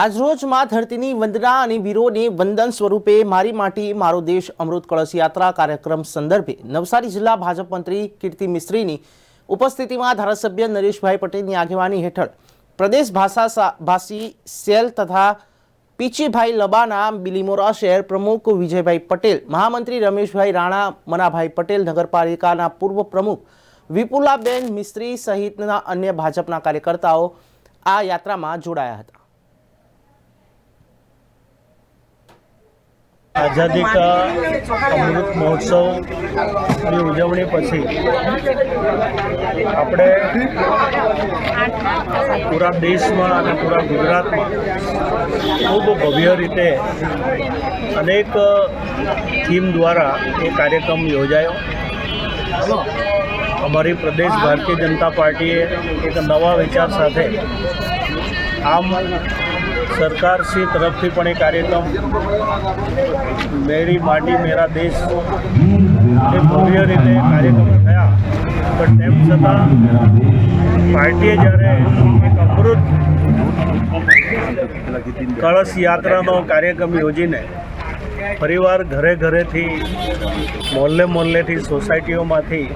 આજરોજ મા ધરતીની વંદના અને વીરોને વંદન સ્વરૂપે મારી માટી મારો દેશ અમૃત કળશ યાત્રા કાર્યક્રમ સંદર્ભે નવસારી જિલ્લા ભાજપ મંત્રી કીર્તિ મિસ્ત્રીની ઉપસ્થિતિમાં ધારાસભ્ય નરેશભાઈ પટેલની આગેવાની હેઠળ પ્રદેશ ભાષા ભાષી સેલ તથા પીચીભાઈ લબાના બિલીમોરા શહેર પ્રમુખ વિજયભાઈ પટેલ, મહામંત્રી રમેશભાઈ રાણા, મનાભાઈ પટેલ, નગરપાલિકાના પૂર્વ પ્રમુખ વિપુલાબેન મિસ્ત્રી સહિતના અન્ય ભાજપના કાર્યકર્તાઓ આ યાત્રામાં જોડાયા હતા. આઝાદી કા અમૃત મહોત્સવની ઉજવણી પછી આપણે પૂરા દેશમાં અને પૂરા ગુજરાતમાં ખૂબ ભવ્ય રીતે અનેક થીમ દ્વારા એ કાર્યક્રમ યોજાયો. અમારી પ્રદેશ ભારતીય જનતા પાર્ટીએ એક નવા વિચાર સાથે આમ સરકારશ્રી તરફથી પણ એ કાર્યક્રમ મેરી, માટી, મેરા દેશ એ ભવ્ય રીતે કાર્યક્રમ થયા. પણ તેમ છતાં પાર્ટીએ જ્યારે એક અમૃત કળશ યાત્રાનો કાર્યક્રમ યોજીને પરિવાર ઘરે ઘરેથી મોહલ્લે મોહલ્લેથી સોસાયટીઓમાંથી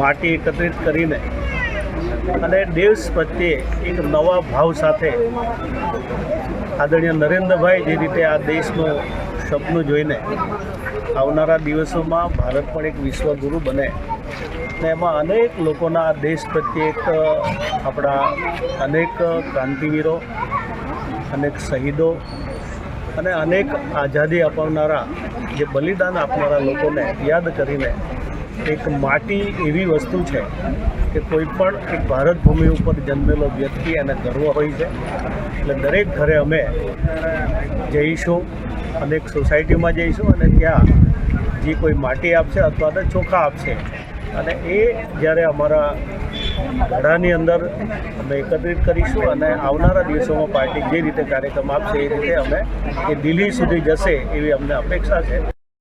માટી એકત્રિત કરીને અને દેશ પ્રત્યે એક નવા ભાવ સાથે આદરણીય નરેન્દ્રભાઈ જે રીતે આ દેશનું સપનું જોઈને આવનારા દિવસોમાં ભારત પણ એક વિશ્વગુરુ બને. ને એમાં અનેક લોકોના આ દેશ પ્રત્યે એક, આપણા અનેક ક્રાંતિવીરો, અનેક શહીદો અને અનેક આઝાદી અપાવનારા જે બલિદાન આપનારા લોકોને યાદ કરીને એક માટી એવી વસ્તુ છે કે કોઈ પણ એક ભારત ભૂમિ ઉપર જન્મેલો વ્યક્તિ એને ગર્વ હોય છે. એટલે દરેક ઘરે અમે જઈશું, અનેક સોસાયટીમાં જઈશું અને ત્યાં જે કોઈ માટી આપશે અથવા તો ચોખા આપશે. અને એ જ્યારે અમારા ઘડાની અંદર અમે એકત્રિત કરીશું અને આવનારા દિવસોમાં પાર્ટી જે રીતે કાર્યક્રમ આપશે એ રીતે અમે એ દિલ્હી સુધી જશે એવી અમને અપેક્ષા છે.